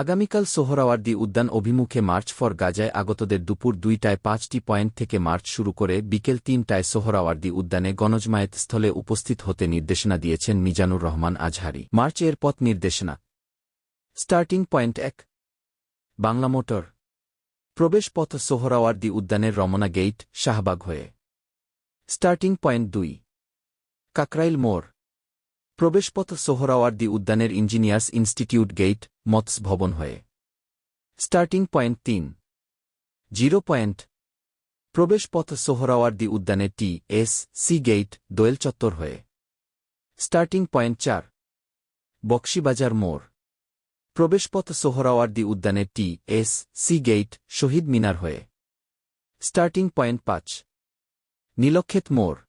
আগামীকাল সোহরাওয়ার্দী উদ্যান অভিমুখে মার্চ ফর গাজায় আগতদের দুপুর দুইটায় পাঁচটি পয়েন্ট থেকে মার্চ শুরু করে বিকেল তিনটায় সোহরাওয়ার্দী উদ্যানে গণজমায়েত স্থলে উপস্থিত হতে নির্দেশনা দিয়েছেন মিজানুর রহমান আজহারি। মার্চ এর পথ নির্দেশনা। স্টার্টিং পয়েন্ট এক। বাংলা মোটর। প্রবেশ পথ সোহরাওয়ার্দী উদ্যানের রমনা গেইট শাহবাগ হয়ে। স্টার্টিং পয়েন্ট দুই। কাকরাইল মোড়। প্রবেশপথ সোহরাওয়ার্দী উদ্যানের ইঞ্জিনিয়ার্স ইনস্টিটিউট গেইট, মৎস ভবন হয়ে। স্টার্টিং পয়েন্ট তিন। Zero point. প্রবেশপথ সোহরাওয়ার্দী উদ্যানে টি এস সি গেইট, দোয়েল চত্বর হয়ে। স্টার্টিং পয়েন্ট চার। বক্সিবাজার মোড়। প্রবেশপথ সোহরাওয়ার্দী উদ্যানে T S C gate, Shaheed Minar হয়ে। স্টার্টিং পয়েন্ট পাঁচ। নীলক্ষেত মোড়।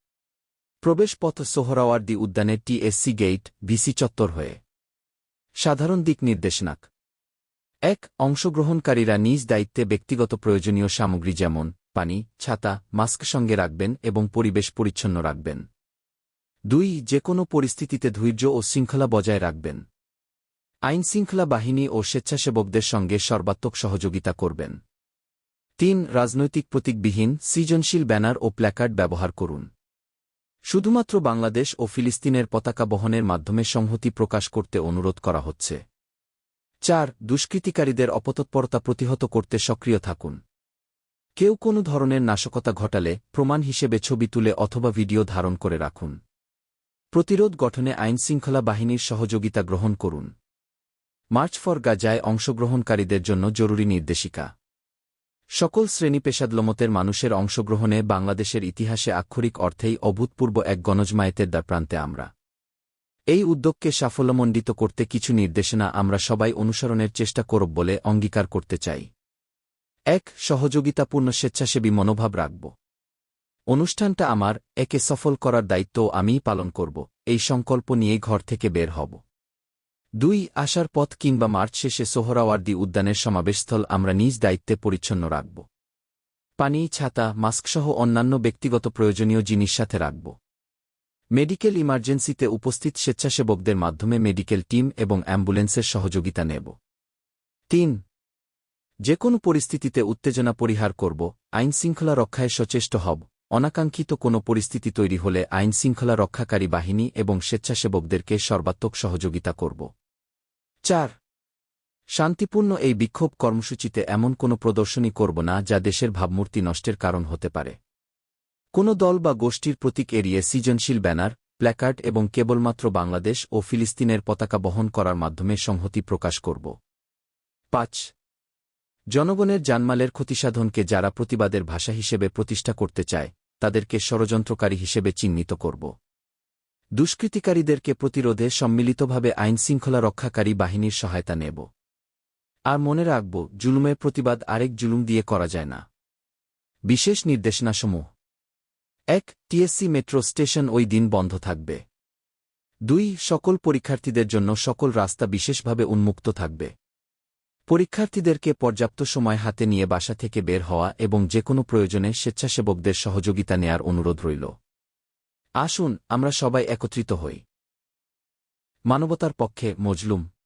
প্রবেশপথ সোহরাওয়ার্দী উদ্যানের টিএসসি গেইট ভিসি চত্বর হয়ে। সাধারণ দিক নির্দেশনাক। এক, অংশগ্রহণকারীরা নিজ দায়িত্বে ব্যক্তিগত প্রয়োজনীয় সামগ্রী যেমন, পানি, ছাতা, মাস্ক সঙ্গে রাখবেন এবং পরিবেশ পরিচ্ছন্ন রাখবেন। দুই যে কোনো পরিস্থিতিতে ধৈর্য ও শৃঙ্খলা বজায় রাখবেন। আইনশৃঙ্খলা বাহিনী ও স্বেচ্ছাসেবকদের সঙ্গে সর্বাত্মক সহযোগিতা করবেন। তিন, রাজনৈতিক প্রতীকবিহীন, সৃজনশীল ব্যানার ও প্ল্যাকার্ড ব্যবহার করুন। শুধুমাত্র বাংলাদেশ ও ফিলিস্তিনের পতাকা বহনের মাধ্যমে সংহতি প্রকাশ করতে অনুরোধ করা হচ্ছে। চার, দুষ্কৃতিকারীদের অপতৎপরতা প্রতিহত করতে সক্রিয় থাকুন। কেউ কোনো ধরনের নাশকতা ঘটালে প্রমাণ হিসেবে ছবি তুলে অথবা ভিডিও ধারণ করে রাখুন। প্রতিরোধ গঠনে আইনশৃঙ্খলা বাহিনীর সহযোগিতা গ্রহণ করুন। মার্চ ফর গাজায় অংশগ্রহণকারীদের জন্য জরুরি নির্দেশিকা। সকল শ্রেণি পেশাদলমতের মানুষের অংশগ্রহণে বাংলাদেশের ইতিহাসে আক্ষরিক অর্থেই অভূতপূর্ব এক গণজমায়েতের দ্বার প্রান্তে আমরা। এই উদ্যোগকে সাফল্যমণ্ডিত করতে কিছু নির্দেশনা আমরা সবাই অনুসরণের চেষ্টা করব বলে অঙ্গীকার করতে চাই। এক, সহযোগিতাপূর্ণ স্বেচ্ছাসেবী মনোভাব রাখব। অনুষ্ঠানটা আমার, একে সফল করার দায়িত্ব আমিই পালন করব। এই সংকল্প নিয়ে ঘর থেকে বের হব। দুই, আসার পথ কিংবা মার্চ শেষে সোহরাওয়ার্দী উদ্যানের সমাবেশস্থল আমরা নিজ দায়িত্বে পরিচ্ছন্ন রাখব। পানি, ছাতা, মাস্কসহ অন্যান্য ব্যক্তিগত প্রয়োজনীয় জিনিস সাথে রাখব। মেডিকেল ইমার্জেন্সিতে উপস্থিত স্বেচ্ছাসেবকদের মাধ্যমে মেডিকেল টিম এবং অ্যাম্বুলেন্সের সহযোগিতা নেব। তিন যে কোনো পরিস্থিতিতে উত্তেজনা পরিহার করব, আইনশৃঙ্খলা রক্ষায় সচেষ্ট হব। অনাকাঙ্ক্ষিত কোনো পরিস্থিতি তৈরি হলে আইনশৃঙ্খলা রক্ষাকারী বাহিনী এবং স্বেচ্ছাসেবকদেরকে সর্বাত্মক সহযোগিতা করব। চার। শান্তিপূর্ণ এই বিক্ষোভ কর্মসূচিতে এমন কোনো প্রদর্শনী করব না যা দেশের ভাবমূর্তি নষ্টের কারণ হতে পারে। কোনো দল বা গোষ্ঠীর প্রতীক এড়িয়ে সৃজনশীল ব্যানার, প্ল্যাকার্ড এবং কেবলমাত্র বাংলাদেশ ও ফিলিস্তিনের পতাকা বহন করার মাধ্যমে সংহতি প্রকাশ করব। পাঁচ। জনগণের জানমালের ক্ষতিসাধনকে যারা প্রতিবাদের ভাষা হিসেবে প্রতিষ্ঠা করতে চায়, তাদেরকে ষড়যন্ত্রকারী হিসেবে চিহ্নিত করব। দুষ্কৃতিকারীদেরকে প্রতিরোধে সম্মিলিতভাবে আইনশৃঙ্খলা রক্ষাকারী বাহিনীর সহায়তা নেব। আর মনে রাখব, জুলুমের প্রতিবাদ আরেক জুলুম দিয়ে করা যায় না। বিশেষ নির্দেশনাসমূহ। এক, টিএসসি মেট্রো স্টেশন ওই দিন বন্ধ থাকবে। দুই, সকল পরীক্ষার্থীদের জন্য সকল রাস্তা বিশেষভাবে উন্মুক্ত থাকবে। পরীক্ষার্থীদেরকে পর্যাপ্ত সময় হাতে নিয়ে বাসা থেকে বের হওয়া এবং যে কোনো প্রয়োজনে স্বেচ্ছাসেবকদের সহযোগিতা নেয়ার অনুরোধ রইল। আসুন আমরা সবাই একত্রিত হই। মানবতার পক্ষে মজলুম।